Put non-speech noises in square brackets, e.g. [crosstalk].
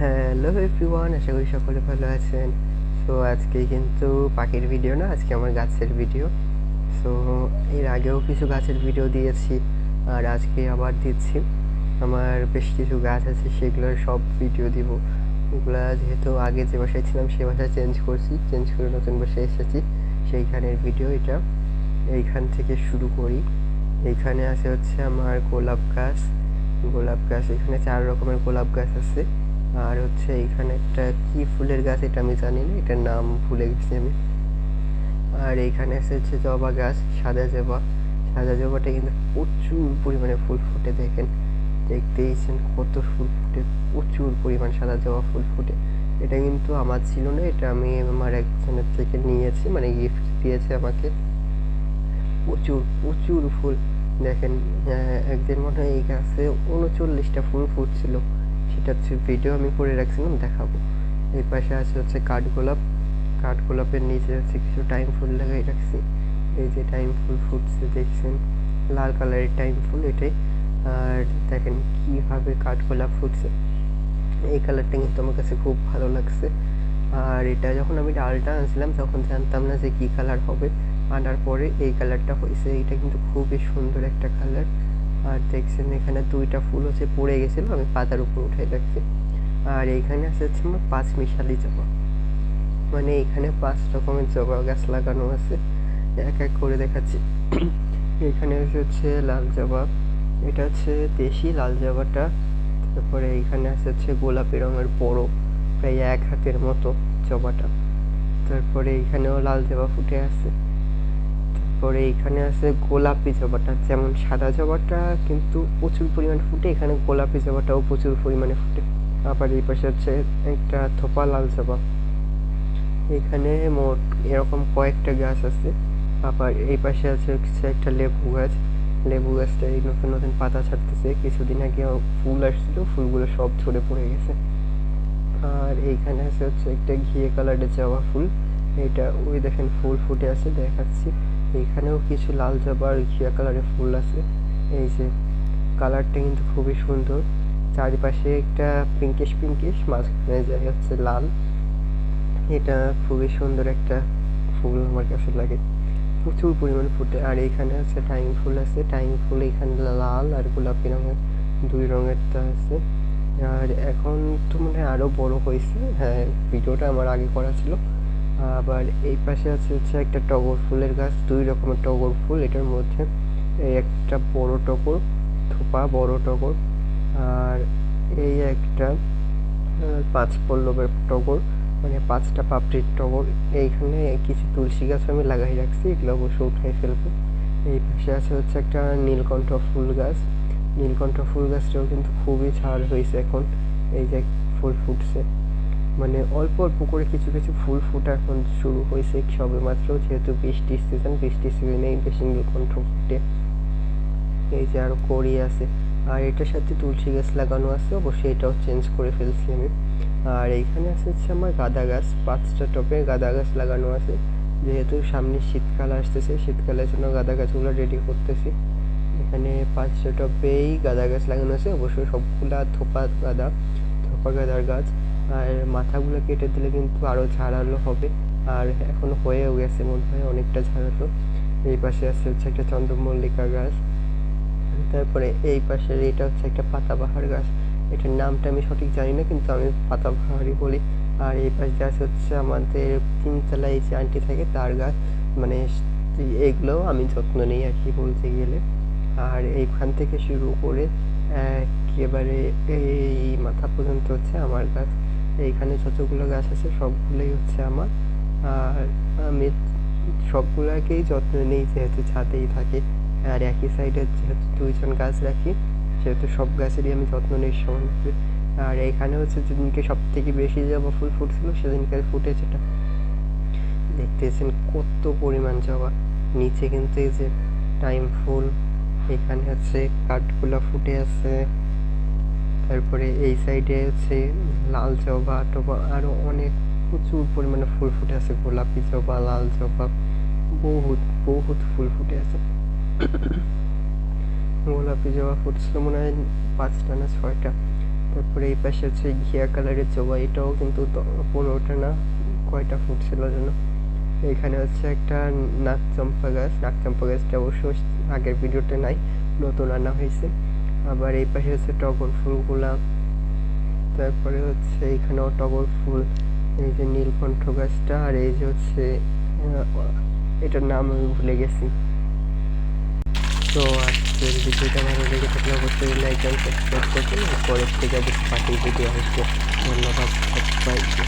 Hello everyone আশা করি সকলে ভালো আছেন। সো আজকে কিন্তু পাখির ভিডিও না, আজকে আমার গাছের ভিডিও সো এর আগেও কিছু গাছের ভিডিও দিয়েছি, আর আজকে আবার দিচ্ছি। আমার বেশ কিছু গাছ আছে সেগুলোর সব ভিডিও দিব। ওগুলা যেহেতু আগে যে বাসায় ছিলাম, সে বাসায় চেঞ্জ করছি চেঞ্জ করে নতুন বাসায় এসেছি। সেইখানের ভিডিও এটা। এইখান থেকে শুরু করি। এইখানে আছে হচ্ছে আমার গোলাপ গাছ। গোলাপ গাছ, এখানে চার রকমের গোলাপ গাছ আছে। আর হচ্ছে এখানে একটা কি ফুলের গাছ এটা আমি জানি না, এটার নাম ভুলে গেছি আমি। আর এইখানে হচ্ছে জবা গাছ, সাদা জবা। সাদা জবাটা কিন্তু প্রচুর পরিমাণে ফুল ফুটে, দেখেন। দেখতেইছেন কত ফুল ফুটে, প্রচুর পরিমাণ সাদা জবা ফুল ফুটে। এটা কিন্তু আমার ছিল না, এটা আমি আমার একজনের থেকে নিয়েছি মানে গিফট দিয়েছে আমাকে। প্রচুর প্রচুর ফুল। দেখেন একদিন মনে হয় এই গাছে উনচল্লিশটা ফুল ফুটছিল। সেটা হচ্ছে ভিডিও আমি করে রাখছিলাম, দেখাবো। এই পাশে আছে হচ্ছে কাঠগোলাপ কাঠগোলাপের নিচে হচ্ছে কিছু টাইম ফুল লাগাই রাখছি। এই যে টাইম ফুল ফুটছে, দেখছেন? লাল কালারের টাইম ফুল এটাই। আর দেখেন কীভাবে কাঠগোলাপ ফুটছে। এই কালারটা কিন্তু আমার কাছে খুব ভালো লাগছে। আর এটা যখন আমি ডালটা আনছিলাম, তখন জানতাম না যে কী কালার হবে। আনার পরে এই কালারটা হয়েছে। এটা কিন্তু খুবই সুন্দর একটা কালার আর দেখছেন এখানে দুইটা ফুল হচ্ছে পড়ে গেছিল, আমি পাতার উপর উঠে রাখছি। আর এইখানে আছে হচ্ছে আমার পাঁচ মিশালি জবা। মানে এখানে পাঁচ রকমের জবা গাছ লাগানো আছে। এক এক করে দেখাচ্ছি। এখানে হচ্ছে লাল জবা, এটা হচ্ছে দেশি লাল জবাটা। তারপরে এখানে আছে হচ্ছে গোলাপি রঙের বড়, প্রায় এক হাতের মতো জবাটা। তারপরে এখানেও লাল জবা ফুটে আছে। তারপরে এখানে আছে গোলাপি জবাটা, যেমন সাদা জবাটা কিন্তু প্রচুর পরিমাণে ফুটে, এখানে গোলাপি জবাটাও প্রচুর পরিমাণে ফুটে। আবার এই পাশে হচ্ছে একটা থোপা লাল জবা। এখানে মোট এরকম কয়েকটা গাছ আছে। আবার এই পাশে আছে একটা লেবু গাছ। লেবু গাছটা এই নতুন নতুন পাতা ছাড়তেছে। কিছুদিন আগে ফুল আসছিল, ফুলগুলো সব ঝরে পড়ে গেছে। আর এইখানে আছে হচ্ছে একটা ঘিয়ে কালারের জবা ফুল। এটা ওই দেখেন ফুল ফুটে আছে, দেখাচ্ছি। এইখানেও কিছু লাল জবা আর ঘিয়া কালারের ফুল আছে। এই যে কালারটা কিন্তু খুবই সুন্দর। চারিপাশে একটা পিঙ্কিশ পিঙ্কিশ মাঝখানে যায় হচ্ছে লাল। এটা খুবই সুন্দর একটা ফুল আমার কাছে লাগে। প্রচুর পরিমাণ ফুটে। আর এখানে আছে টাইম ফুল আছে। টাইম ফুল এখানে লাল আর গোলাপি রঙের, দুই রঙের রঙেরটা আছে। আর এখন তো মনে হয় আরও বড় হয়েছে। হ্যাঁ ভিডিওটা আমার আগে করা ছিল। আবার এই পাশে আছে হচ্ছে একটা টগর ফুলের গাছ, দুই রকমের টগর ফুল। এটার মধ্যে এই একটা বড় টগর, থোপা বড় টগর, আর এই একটা পাঁচ পল্লবের টগর মানে পাঁচটা পাপড়ির টগর। এইখানে কিছু তুলসী গাছ আমি লাগাই রাখছি, এগুলো অবশ্য উঠাই ফেলব। এই পাশে আছে হচ্ছে একটা নীলকণ্ঠ ফুল গাছ। নীলকণ্ঠ ফুল গাছটাও কিন্তু খুবই ছাড় হয়েছে এখন। এই যে ফুল ফুটছে। মানে অল্প অল্প করে কিছু কিছু ফুল ফুটা এখন শুরু হয়েছে সবে মাত্র, যেহেতু বৃষ্টির সিজন বৃষ্টির সিজনেই বেশি নীলকণ্ঠ ফুটে। এই যে আরও কড়ি আছে, আর এটার সাথে তুলসী গাছ লাগানো আছে, অবশ্যই এটাও চেঞ্জ করে ফেলছি আমি। আর এইখানে আছে হচ্ছে আমার গাঁদা গাছ, পাঁচটা টপে গাঁদা গাছ লাগানো আছে। যেহেতু সামনে শীতকাল আসতেছে, শীতকালের জন্য গাঁদা গাছগুলো রেডি করতেছি। এখানে পাঁচটা টপেই গাঁদা গাছ লাগানো আছে, অবশ্যই সবগুলা থোপা গাঁদা, থোপা গাঁদার গাছ। আর মাথাগুলো কেটে দিলে কিন্তু আরও ঝাড়ালো হবে। আর এখন হয়েও গেছে মনে হয়, অনেকটা ঝাড়ালো। এই পাশে আছে হচ্ছে একটা চন্দ্রমল্লিকা গাছ। তারপরে এই পাশের এটা হচ্ছে একটা পাতাবাহার গাছ। এটার নামটা আমি সঠিক জানি না কিন্তু আমি পাতাবাহারই বলি। আর এই পাশে আছে হচ্ছে আমাদের তিনতলায় যে আন্টি থাকে, তার গাছ। মানে এইগুলোও আমি যত্ন নিই আর কি বলতে গেলে। আর এইখান থেকে শুরু করে একেবারে এই মাথা পর্যন্ত হচ্ছে আমার গাছ। এইখানে যতগুলো গাছ আছে সবগুলোই হচ্ছে আমার। আর আমি সবগুলোকেই যত্ন নিই যেহেতু ছাদেই থাকে। আর একই সাইডে যেহেতু দুইজন গাছ রাখি, সেহেতু সব গাছেরই আমি যত্ন নিই সমানভাবে আর এইখানে হচ্ছে যেদিনকে সব থেকে বেশি জবা ফুল ফুটছিল সেদিনকে ফুটেছে এটা। দেখতেছেন কত পরিমাণ জবা। নিচে কিন্তু এই যে টাইম ফুল, এখানে হচ্ছে কাঠগুলো ফুটে আছে। তারপরে এই সাইডে হচ্ছে লাল জবা টবা আরও অনেক প্রচুর পরিমাণে ফুল ফুটে আছে। গোলাপি জবা, লাল জবা, বহুত বহুত ফুল ফুটে আছে। [coughs] গোলাপি জবা ফুটছিল মনে হয় পাঁচটা না ছয়টা। তারপরে এই পাশে হচ্ছে ঘিয়া কালারের জবা, এটাও কিন্তু পনেরোটা না কয়টা ফুটছিল যেন। এখানে হচ্ছে একটা নাকচম্পা গাছ নাকচম্পা গাছটা অবশ্য আগের ভিডিওতে নাই, নতুন আনা হয়েছে। আবার এই পাশে হচ্ছে টগর ফুলগুলা। তারপরে হচ্ছে এখানেও টগর ফুল, এই যে নীলকণ্ঠ গাছটা আর এই যে হচ্ছে এটার নাম আমি ভুলে গেছি। তো আজকের ভিডিওটা ভালো লেগে থাকলে অবশ্যই লাইক অ্যান্ড সাবস্ক্রাইব করবেন পরের থেকে অবশ্যই পাঠিয়ে ভিডিও আসবে। ধন্যবাদ সবাইকে।